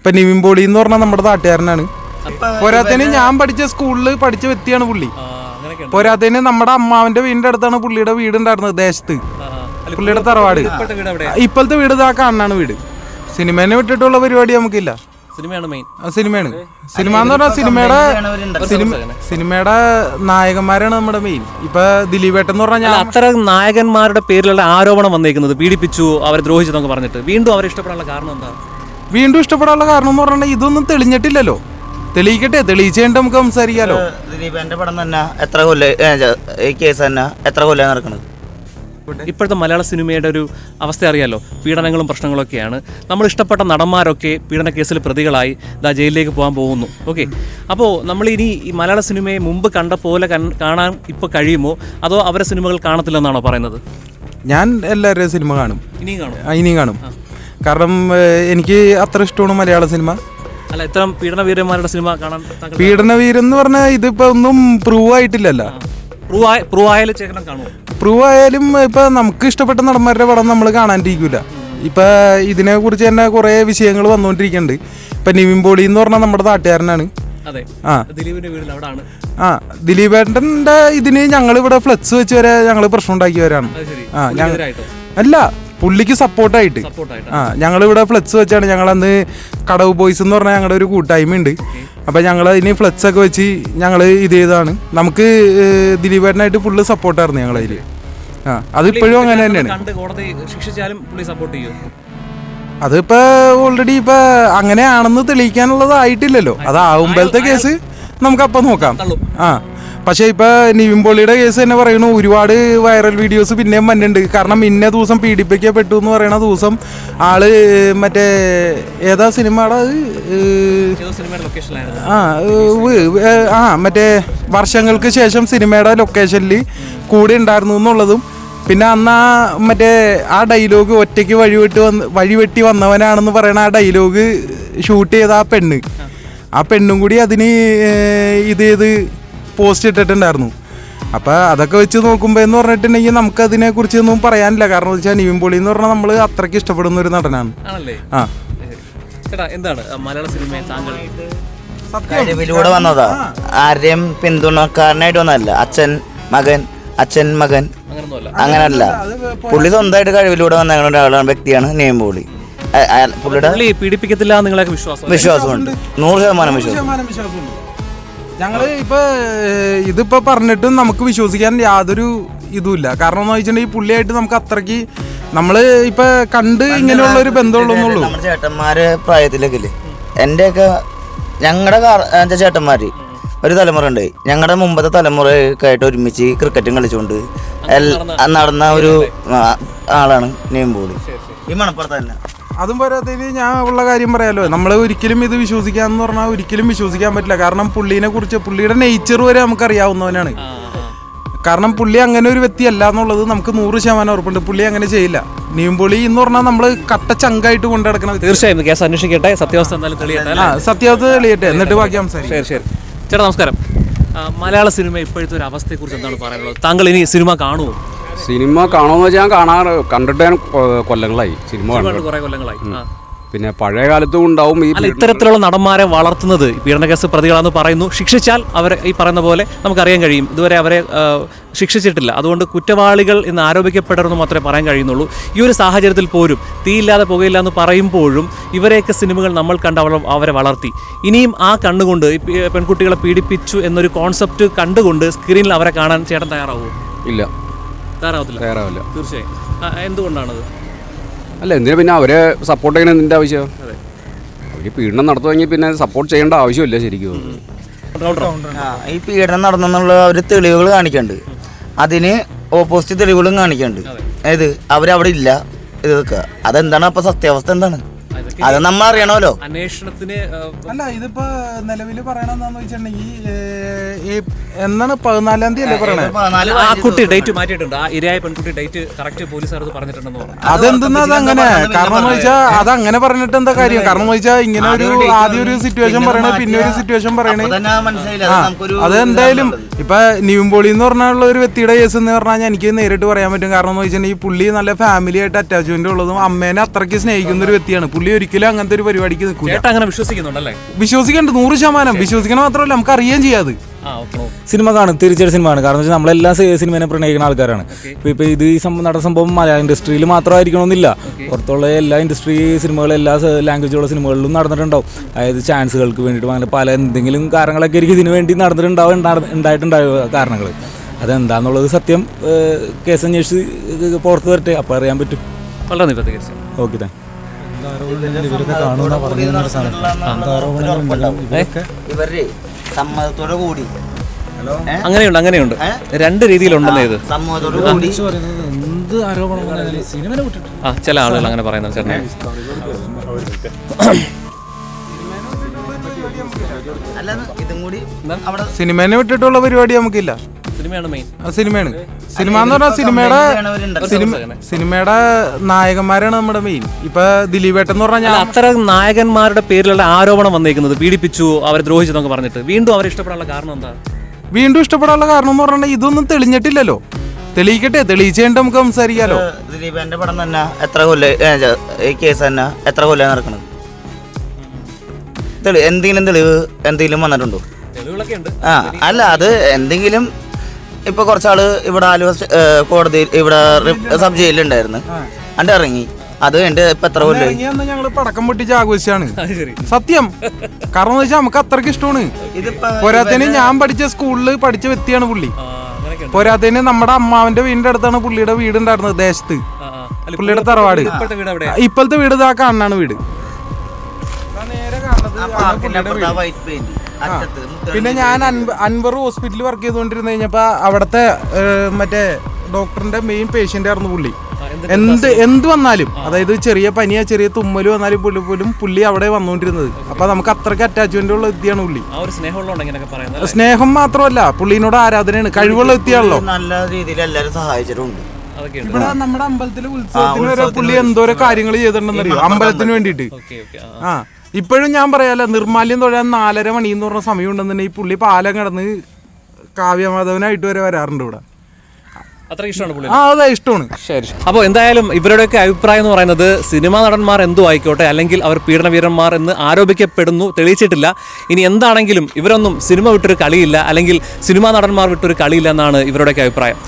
ഇപ്പൊ നിവിൻ പോളി എന്ന് പറഞ്ഞാൽ നമ്മുടെ നാട്ടുകാരനാണ്. പോരാത്തതിന് ഞാൻ പഠിച്ച സ്കൂളിൽ പഠിച്ച വ്യക്തിയാണ് പുള്ളി. പോരാത്തതിന് നമ്മുടെ അമ്മാവന്റെ വീടിന്റെ അടുത്താണ് പുള്ളിയുടെ വീട് ഉണ്ടായിരുന്നത് ദേശത്ത് പുള്ളിയുടെ തറവാട്. ഇപ്പോഴത്തെ വീട് ഇതാ കാണാണ് വീട്. സിനിമേനെ വിട്ടിട്ടുള്ള പരിപാടി നമുക്കില്ല. സിനിമയാണ് സിനിമ എന്ന് പറഞ്ഞാൽ സിനിമയുടെ സിനിമ സിനിമയുടെ നായകന്മാരാണ് നമ്മുടെ മെയിൻ ഇപ്പൊ ദിലീപേട്ടൻ എന്ന് പറഞ്ഞാൽ അത്തരം നായകന്മാരുടെ പേരിലുള്ള ആരോപണം വന്നേക്കുന്നത്. പീഡിപ്പിച്ചു അവരെ ദ്രോഹിച്ചു എന്നൊക്കെ പറഞ്ഞിട്ട്. വീണ്ടും അവരെ ഇഷ്ടപ്പെടാനുള്ള കാരണം എന്താ? വീണ്ടും ഇഷ്ടപ്പെടാനുള്ള കാരണം എന്ന് പറഞ്ഞാൽ ഇതൊന്നും തെളിഞ്ഞിട്ടില്ലല്ലോ. തെളിയിക്കട്ടെ തെളിയിച്ചേണ്ട നമുക്ക് സംസാരിക്കാലോ. പടം തന്നെ എത്ര കൊല്ല ഈ കേസ് തന്നെ എത്ര കൊല്ലം നടക്കുന്നത് ഇപ്പോഴത്തെ മലയാള സിനിമയുടെ ഒരു അവസ്ഥ അറിയാലോ? പീഡനങ്ങളും പ്രശ്നങ്ങളൊക്കെയാണ് നമ്മൾ ഇഷ്ടപ്പെട്ട നടന്മാരൊക്കെ പീഡന കേസിൽ പ്രതികളായി ദാ ജയിലിലേക്ക് പോകാൻ പോകുന്നു. ഓക്കെ? അപ്പോൾ നമ്മൾ ഇനി ഈ മലയാള സിനിമയെ മുമ്പ് കണ്ട പോലെ കാണാൻ ഇപ്പോൾ കഴിയുമോ? അതോ അവരെ സിനിമകൾ കാണത്തില്ലെന്നാണോ പറയുന്നത്? ഞാൻ എല്ലാവരുടെയും സിനിമ കാണും. ഇനിയും കാണും. ആ, ഇനിയും കാണും. കാരണം എനിക്ക് അത്ര ഇഷ്ടമാണ് മലയാള സിനിമ. അല്ല ഇത്ര പീഡനവീരന്മാരുടെ സിനിമ കാണാൻ പീഡനവീരൻ എന്ന് പറഞ്ഞാൽ ഇതിപ്പോ ഒന്നും പ്രൂവ് ആയിട്ടില്ലല്ലോ. പ്രൂവ് ആയാലും കാണുമോ പ്രൂവ് ആയാലും ഇപ്പൊ നമുക്ക് ഇഷ്ടപ്പെട്ട നടന്മാരുടെ പടം നമ്മൾ കാണാണ്ടിരിക്കൂല ഇപ്പൊ ഇതിനെ കുറിച്ച് തന്നെ കുറെ വിഷയങ്ങൾ വന്നുകൊണ്ടിരിക്കുന്നുണ്ട് ഇപ്പൊ നിവിൻ പോളി എന്ന് പറഞ്ഞാൽ നമ്മുടെ നാട്ടുകാരനാണ്. ആ. ദിലീപ് ഏട്ടന്റെ ഇതിന് ഞങ്ങൾ ഇവിടെ ഫ്ലെക്സ് വെച്ച് വരെ ഞങ്ങൾ പ്രശ്നം ഉണ്ടാക്കിയവരാണ്. ആ അല്ല പുള്ളിക്ക് സപ്പോർട്ടായിട്ട് ആ ആ ഞങ്ങളിവിടെ ഫ്ലെക്സ് വെച്ചാണ്. ഞങ്ങൾ അന്ന് കടവ് ബോയ്സ് എന്ന് പറഞ്ഞാൽ ഞങ്ങളുടെ ഒരു കൂട്ടായ്മ ഉണ്ട് അപ്പം ഞങ്ങൾ അതിന് ഫ്ലെക്സ് ഒക്കെ വെച്ച് ഞങ്ങൾ ഇത് ചെയ്തതാണ്. നമുക്ക് ദിലീപേട്ടനായിട്ട് ഫുള്ള് സപ്പോർട്ടായിരുന്നു ഞങ്ങൾ അതിൽ ആ അതിപ്പോഴും അങ്ങനെ തന്നെയാണ്. ശിക്ഷിച്ചാലും പുള്ളി സപ്പോർട്ട് ചെയ്യും? അതിപ്പോ ഓൾറെഡി ഇപ്പൊ അങ്ങനെയാണെന്ന് തെളിയിക്കാനുള്ളതായിട്ടില്ലല്ലോ. അതാവുമ്പോഴത്തെ കേസ് നമുക്ക് അപ്പൊ നോക്കാം. ആ. പക്ഷെ ഇപ്പോൾ നിവിൻ പോളിയുടെ കേസ് തന്നെ പറയുന്നു. ഒരുപാട് വൈറൽ വീഡിയോസ് പിന്നെയും വന്നിട്ടുണ്ട്. കാരണം ഇന്ന ദിവസം പീഡിപ്പിക്കപ്പെട്ടു എന്ന് പറയുന്ന ദിവസം ആൾ മറ്റേ ഏതാ സിനിമയുടെ ആ ആ മറ്റേ വർഷങ്ങൾക്ക് ശേഷം സിനിമയുടെ ലൊക്കേഷനിൽ കൂടെ ഉണ്ടായിരുന്നു എന്നുള്ളതും. പിന്നെ അന്ന് ആ മറ്റേ ആ ഡയലോഗ് ഒറ്റയ്ക്ക് വഴിവിട്ട് വന്ന് വഴിവെട്ടി വന്നവനാണെന്ന് പറയുന്ന ആ ഡയലോഗ് ഷൂട്ട് ചെയ്ത ആ പെണ്ണ്. ആ. പെണ്ണും കൂടി അതിന് ഇത് ചെയ്ത് പോസ്റ്റ് ഇട്ടിട്ടുണ്ടായിരുന്നു. അപ്പം അതൊക്കെ വെച്ച് നോക്കുമ്പോൾ എന്ന് പറഞ്ഞിട്ടുണ്ടെങ്കിൽ നമുക്ക് അതിനെ കുറിച്ചൊന്നും പറയാനില്ല. കാരണം വെച്ചാൽ നിവിൻ പോളി എന്ന് പറഞ്ഞാൽ നമ്മൾ അത്രയ്ക്ക് ഇഷ്ടപ്പെടുന്ന ഒരു നടനാണ്. ആണല്ലേ? ആ. എന്താണ്? മലയാള സിനിമയെ താങ്കൾ കഴിവിലൂടെ വന്നതാ. ആരുടെയും പിന്തുണക്കാരനായിട്ട് വന്നതല്ല. അച്ഛൻ മകൻ അച്ഛൻ മകൻ. അങ്ങനൊന്നുമല്ല. അങ്ങനല്ല. പുള്ളി സ്വന്തമായിട്ട് കഴിവിലൂടെ വന്ന ഒരാളാണ് വ്യക്തിയാണ് നിയമപൊളി പുള്ളിയുടെ പുള്ളി പീഡിപ്പിക്കത്തില്ല നിങ്ങളൊക്കെ വിശ്വാസം. വിശ്വാസമുണ്ട്. നൂറ് ശതമാനം വിശ്വാസം. ശതമാനം ഇപ്പോൾ ഇതിപ്പോൾ ഇപ്പൊ ഇതിപ്പോ പറഞ്ഞിട്ടും നമുക്ക് വിശ്വസിക്കാൻ യാതൊരു ഇതുമില്ല. കാരണം എന്ന് വെച്ചിട്ടുണ്ടെങ്കിൽ പുള്ളിയായിട്ട് നമുക്ക് അത്രയ്ക്ക് നമ്മൾ ഇപ്പൊ കണ്ട് ഇങ്ങനെയുള്ള ഒരു ബന്ധമുള്ളൂ നമ്മുടെ ചേട്ടന്മാര് പ്രായത്തിലൊക്കെ ഇല്ലേ എന്റെയൊക്കെ ഞങ്ങളുടെ ചേട്ടന്മാര്? ഒരു തലമുറ ഉണ്ട്. ഞങ്ങളുടെ മുമ്പത്തെ തലമുറയൊക്കെ ആയിട്ട് ഒരുമിച്ച് ക്രിക്കറ്റും കളിച്ചുകൊണ്ട് നടന്ന ഒരു ആളാണ് നെയ്മ്പോളി ഈ മണപ്പുറത്ത് തന്നെ. അതും പോരാത്തതിന് ഞാൻ ഉള്ള കാര്യം പറയാലോ. നമ്മൾ ഒരിക്കലും ഇത് വിശ്വസിക്കാന്ന് പറഞ്ഞാൽ ഒരിക്കലും വിശ്വസിക്കാൻ പറ്റില്ല. കാരണം പുള്ളീനെ കുറിച്ച് പുള്ളിയുടെ നേച്ചർ വരെ നമുക്ക് അറിയാവുന്നവനാണ്. കാരണം പുള്ളി അങ്ങനെ ഒരു വ്യക്തിയല്ല എന്നുള്ളത് നമുക്ക് നൂറ് ശതമാനം ഉറപ്പുണ്ട്. പുള്ളി അങ്ങനെ ചെയ്യില്ല. നീമ്പുളി എന്ന് പറഞ്ഞാൽ നമ്മൾ കട്ട ചങ്കായിട്ട് കൊണ്ടു നടക്കണം തീർച്ചയായും. കേസ് അന്വേഷിക്കട്ടെ. സത്യാവസ്ഥ എന്തായാലും തെളിയട്ടെ ആ അല്ലേ? സത്യാവസ്ഥ തെളിയട്ടെ. എന്നിട്ട് ബാക്കി സംസാരിക്കാം. ശരി ശരി. ചേട്ടാ നമസ്കാരം. മലയാള സിനിമ ഇപ്പോഴത്തെ ഒരു അവസ്ഥയെക്കുറിച്ച് എന്താണ് പറയാനുള്ളത്? താങ്കൾ ഇനി സിനിമ കാണുമോ? സിനിമ കാണുമെന്ന് വെച്ചാൽ ഞാൻ കാണാറ്. കണ്ടിട്ട് ഞാൻ കൊല്ലങ്ങളായി. സിനിമ കുറെ കൊല്ലങ്ങളായി. ആ. പിന്നെ പഴയ കാലത്തും ഉണ്ടാവും ഈ അല്ല ഇത്തരത്തിലുള്ള നടന്മാരെ വളർത്തുന്നത് പീഡനക്കേസ് പ്രതികളാണെന്ന് പറയുന്നു. ശിക്ഷിച്ചാൽ അവരെ ഈ പറയുന്ന പോലെ നമുക്കറിയാൻ കഴിയും. ഇതുവരെ അവരെ ആ, ശിക്ഷിച്ചിട്ടില്ല. അതുകൊണ്ട് കുറ്റവാളികൾ എന്ന് ആരോപിക്കപ്പെടരുതെന്ന് മാത്രമേ പറയാൻ കഴിയുന്നുള്ളൂ. ഈ ഒരു സാഹചര്യത്തിൽ പോലും തീയില്ലാതെ പുകയില്ല എന്ന് പറയുമ്പോഴും ഇവരെയൊക്കെ സിനിമകൾ നമ്മൾ കണ്ട് അവരെ അവരെ വളർത്തി. ഇനിയും ആ കണ്ണുകൊണ്ട് ഈ പി- പെൺകുട്ടികളെ പീഡിപ്പിച്ചു എന്നൊരു കോൺസെപ്റ്റ് കണ്ടുകൊണ്ട് സ്ക്രീനിൽ അവരെ കാണാൻ ചേട്ടൻ തയ്യാറാവുമോ ഇല്ല. തയ്യാറാവത്തില്ല. തയ്യാറാവില്ല. തീർച്ചയായും. ആ, എന്തുകൊണ്ടാണത്? അല്ല എന്തിനാ പിന്നെ അവരെ സപ്പോർട്ട് ചെയ്യണം എന്തിന്റെ ആവശ്യം? അതെ. അവർ പീഡനം നടത്തുമെങ്കിൽ പിന്നെ സപ്പോർട്ട് ചെയ്യേണ്ട ആവശ്യമില്ല ശരിക്കും. ആ, ഈ പീഡനം നടന്നെന്നുള്ള ഒരു തെളിവുകൾ കാണിക്കണ്ട്. അതിന് ഓപ്പോസിറ്റ് തെളിവുകളും കാണിക്കണ്ട്. ഏത്? അവരവിടെ ഇല്ല. ഇതൊക്കെ അതെന്താണ്? അപ്പൊ സത്യാവസ്ഥ എന്താണ്? അത് നമ്മൾ അറിയണമല്ലോ അന്വേഷണത്തിന് അല്ല ഇതിപ്പോ നിലവിൽ പറയണെന്നാന്ന് വെച്ചിട്ടുണ്ടെങ്കിൽ എന്നാണ് പതിനാലാം തീയതി അല്ലേ പറയണേ? ആ കുട്ടി ഡേറ്റ് മാറ്റിയിട്ടുണ്ട്. ആ ഇരയായ പെൺകുട്ടി ഡേറ്റ് കറക്റ്റ് പോലീസുകാർ പറഞ്ഞിട്ടുണ്ടെന്ന് പറഞ്ഞു. അതെന്തെന്നാ അതങ്ങനെ കാരണം എന്ന് വെച്ചാൽ അത് അങ്ങനെ പറഞ്ഞിട്ട് എന്താ കാര്യം? കാരണം എന്ന് വെച്ചാൽ ഇങ്ങനെ ഒരു ആദ്യം ഒരു സിറ്റുവേഷൻ പറയണേ പിന്നെ ഒരു സിറ്റുവേഷൻ പറയണേ. അതെന്തായാലും അത് എന്തായാലും ഇപ്പൊ നിവിൻപോളി എന്ന് പറഞ്ഞുള്ള ഒരു വ്യക്തിയുടെ കേസ് എന്ന് പറഞ്ഞാൽ എനിക്ക് നേരിട്ട് പറയാൻ പറ്റും. കാരണം എന്ന് വെച്ചിട്ടുണ്ടെങ്കിൽ പുള്ളി നല്ല ഫാമിലി ആയിട്ട് അറ്റാച്ച്മെന്റ് ഉള്ളതും അമ്മേനെ അത്രയ്ക്ക് സ്നേഹിക്കുന്ന ഒരു വ്യക്തിയാണ്. പുള്ളി പുള്ളി ഒരിക്കലും അങ്ങനത്തെ ഒരു പരിപാടിക്ക് നിൽക്കില്ല ചേട്ടാ അങ്ങനെ വിശ്വസിക്കുന്നുണ്ടല്ലേ? വിശ്വസിക്കണ്ട നൂറ് ശതമാനം. വിശ്വസിക്കണ മാത്രമല്ല നമുക്ക് അറിയാൻ ചെയ്യാത് ആ ഓക്കെ സിനിമ കാണും തീർച്ചയായിട്ടും സിനിമ കാണും. കാരണം വെച്ചാൽ നമ്മളെല്ലാം സിനിമേനെ സിനിമയെ പ്രണയിക്കുന്ന ആൾക്കാരാണ്. ഇപ്പോൾ ഇപ്പോൾ ഇത് ഈ സംഭവം നടന്ന സംഭവം മലയാള ഇൻഡസ്ട്രിയിൽ മാത്രമായിരിക്കണമെന്നില്ല. പുറത്തുള്ള എല്ലാ ഇൻഡസ്ട്രി സിനിമകളും എല്ലാ ലാംഗ്വേജുള്ള സിനിമകളിലും നടന്നിട്ടുണ്ടാവും. അതായത് ചാൻസുകൾക്ക് വേണ്ടിട്ട് അങ്ങനെ പല എന്തെങ്കിലും കാരണങ്ങളൊക്കെ ആയിരിക്കും ഇതിനു വേണ്ടി നടന്നിട്ടുണ്ടാവും ഉണ്ടാ- ഉണ്ടായിട്ടുണ്ടാവുക കാരണങ്ങൾ. അതെന്താന്നുള്ളത് സത്യം കേസ് അന്വേഷിച്ച് പുറത്ത് വരട്ടെ. അപ്പോൾ അറിയാൻ പറ്റും. വളരെ കേസ്. ഓക്കെ താങ്ക് ഇവരുടെ സമ്മതത്തോടെ കൂടി അങ്ങനെയുണ്ട് അങ്ങനെയുണ്ട്. രണ്ട് രീതിയിലുണ്ടെന്നേ ഇത്? കൂടി ആ ചില ആളുകൾ അങ്ങനെ പറയുന്നത് ചേട്ടനെ. സിനിമേനെ വിട്ടിട്ടുള്ള പരിപാടി നമുക്കില്ല. സിനിമയാണ് മെയിൻ സിനിമയാണ്. സിനിമ എന്ന് പറഞ്ഞാൽ സിനിമയുടെ സിനിമ സിനിമയുടെ നായകന്മാരാണ് നമ്മുടെ മെയിൻ ഇപ്പൊ ദിലീപേട്ടൻ എന്ന് പറഞ്ഞാൽ അത്ര അത്തരം നായകന്മാരുടെ പേരിലുള്ള ആരോപണം വന്നേക്കുന്നത് പീഡിപ്പിച്ചു അവരെ ദ്രോഹിച്ചു എന്നൊക്കെ പറഞ്ഞിട്ട്. വീണ്ടും അവരെ ഇഷ്ടപ്പെടാനുള്ള കാരണം എന്താ? വീണ്ടും ഇഷ്ടപ്പെടാനുള്ള കാരണം എന്ന് പറഞ്ഞാൽ ഇതൊന്നും തെളിഞ്ഞിട്ടില്ലല്ലോ. തെളിയിക്കട്ടെ തെളിയിച്ചേണ്ട നമുക്ക് സംസാരിക്കാലോ. ദിലീപന്റെ പടം തന്നെ എത്ര കൊല്ലം ഈ കേസ് തന്നെ എത്ര കൊല്ലം നടക്കണത്? തെളി എന്തെങ്കിലും തെളിവ് എന്തെങ്കിലും വന്നിട്ടുണ്ടോ? ആ അല്ല അത് എന്തെങ്കിലും ഇപ്പൊ കുറച്ചാൾ ഇവിടെ ആലുവ കോടതിയിൽ ഇവിടെ സബ് ജയിലുണ്ടായിരുന്നു അണ്ട് ഇറങ്ങി. അത് എന്റെ ഇപ്പൊ എത്ര കൊല്ലം പടക്കം പൊട്ടിച്ച് ആഘോഷിച്ചാണ്. സത്യം. കാരണം എന്ന് വെച്ചാൽ നമുക്ക് അത്രയ്ക്ക് ഇഷ്ടമാണ്. പോരാത്തതിന് ഞാൻ പഠിച്ച സ്കൂളിൽ പഠിച്ച വ്യക്തിയാണ് പുള്ളി. പോരാത്തതിന് നമ്മുടെ അമ്മാവന്റെ വീടിന്റെ അടുത്താണ് പുള്ളിയുടെ വീട് ഉണ്ടായിരുന്നത് ദേശത്ത് പുള്ളിയുടെ തറവാട്. ഇപ്പോഴത്തെ വീട് ഇതാ കാണാണ് വീട്. നേരെ പാർക്കിന്റെ പിന്നെ ഞാൻ അൻവർ ഹോസ്പിറ്റലിൽ വർക്ക് ചെയ്തുകൊണ്ടിരുന്ന കഴിഞ്ഞപ്പോ അവിടത്തെ മറ്റേ ഡോക്ടറിന്റെ മെയിൻ പേഷ്യന്റ് ആയിരുന്നു പുള്ളി. എന്ത് എന്ത് വന്നാലും അതായത് ചെറിയ പനിയോ ചെറിയ തുമ്മൽ വന്നാലും പുള്ളി പോലും പുള്ളി അവിടെ വന്നുകൊണ്ടിരുന്നത് അപ്പൊ നമുക്ക് അത്രയ്ക്ക് അറ്റാച്ച്മെന്റ് ഉള്ള വ്യക്തിയാണ് പുള്ളി. സ്നേഹം മാത്രമല്ല പുള്ളിനോട് ആരാധനയാണ് കഴിവുള്ള വ്യക്തിയാണല്ലോ. നല്ല രീതിയിൽ എല്ലാരും സഹായിച്ചിട്ടുണ്ട്. ഇവിടെ നമ്മുടെ അമ്പലത്തിലെ ഉത്സവത്തിന് വരെ പുള്ളി എന്തോരോ കാര്യങ്ങൾ ചെയ്തിട്ടുണ്ടെന്നറിയോ അമ്പലത്തിന് വേണ്ടിയിട്ട്. ഓക്കെ ഓക്കെ ആ. ഇപ്പോഴും ഞാൻ പറയാല്ല നിർമാല്യം തൊഴാൻ നാലര മണി എന്ന് പറഞ്ഞ സമയം ഉണ്ടെന്നുണ്ടെങ്കിൽ ഈ പുള്ളി പാലം കിടന്ന് കാവ്യമാധവനായിട്ട് വരെ വരാറുണ്ട് ഇവിടെ. അത്ര ഇഷ്ടമാണ് പുള്ളി ആ അതെ ഇഷ്ടമാണ്. ശരി അപ്പോൾ എന്തായാലും ഇവരുടെയൊക്കെ അഭിപ്രായം എന്ന് പറയുന്നത് സിനിമാ നടന്മാർ എന്തു ആയിക്കോട്ടെ അല്ലെങ്കിൽ അവർ പീഡനവീരന്മാർ എന്ന് ആരോപിക്കപ്പെടുന്നു തെളിയിച്ചിട്ടില്ല. ഇനി എന്താണെങ്കിലും ഇവരൊന്നും സിനിമ വിട്ടൊരു കളിയില്ല അല്ലെങ്കിൽ സിനിമാ നടന്മാർ വിട്ടൊരു കളിയില്ല എന്നാണ് ഇവരുടെയൊക്കെ അഭിപ്രായം.